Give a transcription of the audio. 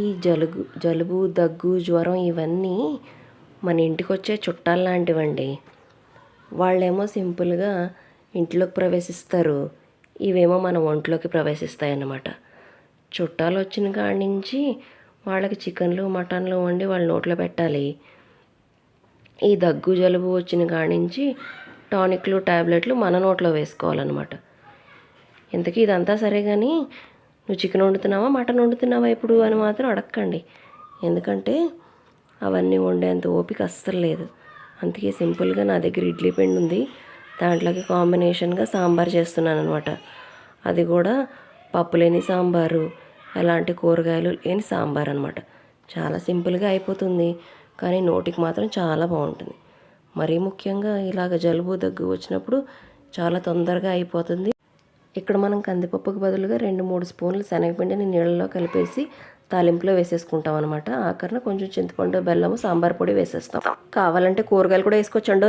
ఈ జలుబు జలుబు దగ్గు జ్వరం ఇవన్నీ మన ఇంటికి వచ్చే చుట్టాలు లాంటివండి వాళ్ళేమో సింపుల్గా ఇంట్లోకి ప్రవేశిస్తారు. ఇవేమో మన ఒంట్లోకి ప్రవేశిస్తాయి అన్నమాట చుట్టాలు వచ్చిన కాడి నుంచి వాళ్ళకి చికెన్లు మటన్లు వండి వాళ్ళ నోట్లో పెట్టాలి. ఈ దగ్గు జలుబు వచ్చిన కాడి నుంచి టానిక్లు టాబ్లెట్లు మన నోట్లో వేసుకోవాలన్నమాట. ఇంతకీ ఇదంతా సరే కానీ నువ్వు చికెన్ వండుతున్నావా మటన్ వండుతున్నావా ఇప్పుడు అని మాత్రం అడగండి ఎందుకంటే అవన్నీ వండేంత ఓపిక అస్సలు లేదు. అందుకే సింపుల్గా నా దగ్గర ఇడ్లీ పిండి ఉంది. దాంట్లోకి కాంబినేషన్గా సాంబార్ చేస్తున్నాను అనమాట అది కూడా పప్పు లేని సాంబారు అలాంటి కూరగాయలు లేని సాంబార్ అనమాట చాలా సింపుల్గా అయిపోతుంది కానీ నోటికి మాత్రం చాలా బాగుంటుంది. మరీ ముఖ్యంగా ఇలాగ జలుబు దగ్గు వచ్చినప్పుడు చాలా తొందరగా అయిపోతుంది. ఇక్కడ మనం కందిపప్పుకు బదులుగా రెండు మూడు స్పూన్లు శనగపిండిని నీళ్ళలో కలిపేసి తాలింపులో వేసేసుకుంటాం అనమాట ఆఖరిన కొంచెం చింతపండు బెల్లము సాంబార్ పొడి వేసేస్తాం. కావాలంటే కూరగాయలు కూడా వేసుకోవచ్చండో